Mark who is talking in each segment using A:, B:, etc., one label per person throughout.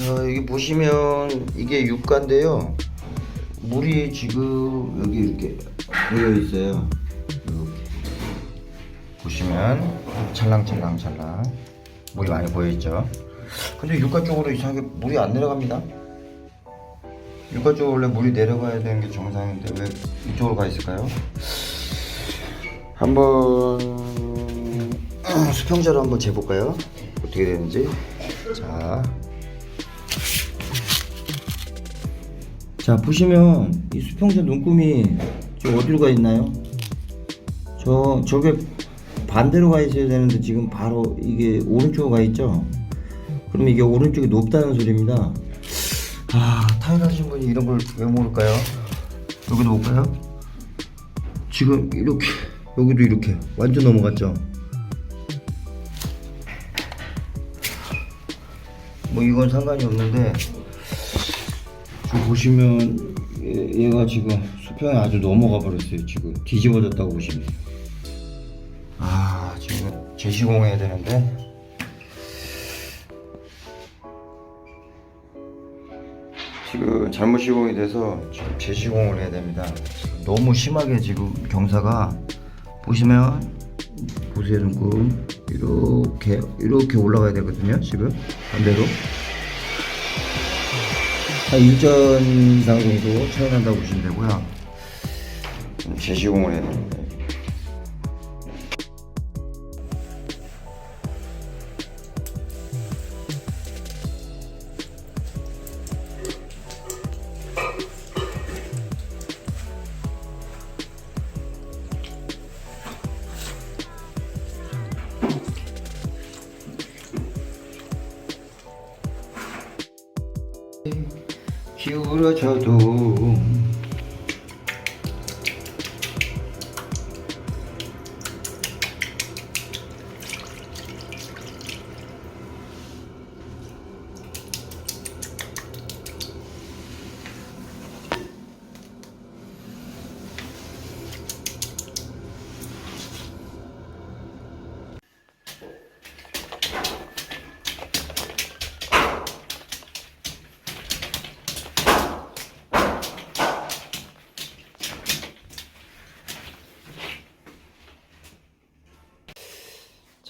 A: 자, 여기 보시면 이게 육가인데요. 물이 지금 여기 이렇게 고여 있어요. 이렇게 보시면 찰랑찰랑찰랑 물이 많이 고여 있죠. 근데 육가 쪽으로 이상하게 물이 안 내려갑니다. 육가 쪽으로 원래 물이 내려가야 되는 게 정상인데 왜 이쪽으로 가 있을까요? 한번 수평자로 한번 재볼까요? 어떻게 되는지. 자. 자, 보시면 이 수평자 눈금이 지금 어디로 가 있나요? 저, 저게 반대로 가 있어야 되는데 지금 바로 이게 오른쪽으로 가 있죠? 그럼 이게 오른쪽이 높다는 소리입니다. 아, 타일 하신 분이 이런 걸 왜 모를까요? 여기도 볼까요? 지금 이렇게, 여기도 이렇게 완전 넘어갔죠? 뭐 이건 상관이 없는데 지금 보시면 얘- 얘가 지금 수평에 아주 넘어가 버렸어요 지금. 뒤집어졌다고 보시면. 아 지금 재시공해야 되는데. 지금 잘못 시공이 돼서 지금 재시공을 해야 됩니다. 너무 심하게 지금 경사가 보시면 보세요 눈금. 이렇게 이렇게 올라가야 되거든요 지금. 반대로 한 1전 이상 정도 차이 난다고 보시면 되고요. 좀 재시공을 해야 되는데 기울어져도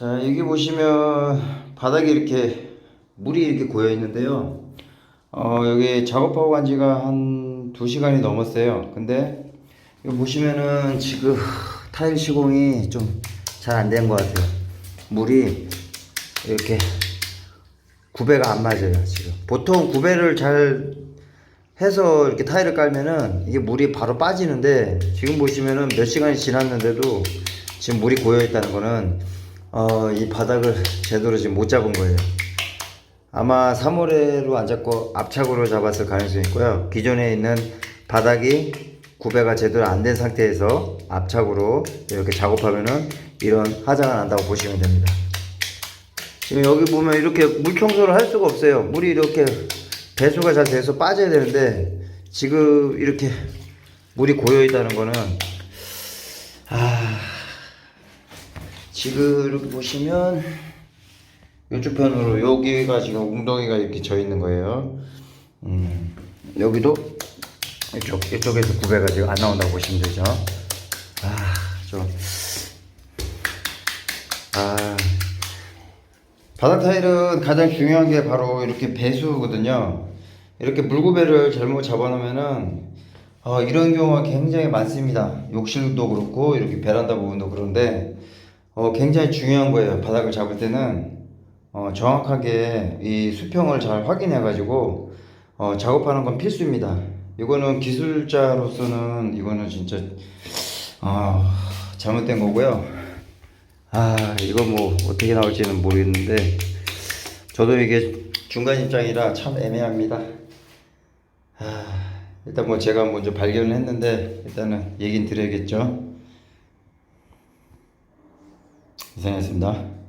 A: 자 여기 보시면 바닥에 이렇게 물이 이렇게 고여 있는데요. 어 여기 작업하고 간 지가 한 2시간이 넘었어요. 근데 여기 보시면은 지금 타일 시공이 좀 잘 안 된 것 같아요. 물이 이렇게 구배가 안 맞아요 지금. 보통 구배를 잘 해서 이렇게 타일을 깔면은 이게 물이 바로 빠지는데 지금 보시면은 몇 시간이 지났는데도 지금 물이 고여 있다는 거는 어, 이 바닥을 제대로 지금 못 잡은 거예요. 아마 3호레로 안 잡고 앞착으로 잡았을 가능성이 있고요. 기존에 있는 바닥이 구배가 제대로 안 된 상태에서 앞착으로 이렇게 작업하면은 이런 하자가 난다고 보시면 됩니다. 지금 여기 보면 이렇게 물 청소를 할 수가 없어요. 물이 이렇게 배수가 잘 돼서 빠져야 되는데 지금 이렇게 물이 고여 있다는 거는 아 지금 이렇게 보시면 이쪽 편으로 여기가 지금 웅덩이가 이렇게 져 있는 거예요. 음, 여기도 이쪽 이쪽에서 구배가 지금 안 나온다고 보시면 되죠. 아, 좀 아. 바닥 타일은 가장 중요한 게 바로 이렇게 배수거든요. 이렇게 물구배를 잘못 잡아놓으면은 어, 이런 경우가 굉장히 많습니다. 욕실도 그렇고 이렇게 베란다 부분도 그런데 어, 굉장히 중요한 거예요. 바닥을 잡을 때는 어, 정확하게 이 수평을 잘 확인해 가지고 어, 작업하는 건 필수입니다. 이거는 기술자로서는 이거는 진짜 어, 잘못된 거고요. 아 이거 뭐 어떻게 나올지는 모르겠는데 저도 이게 중간 입장이라 참 애매합니다. 아, 일단 뭐 제가 먼저 발견을 했는데 일단은 얘긴 드려야겠죠. 이상했습니다.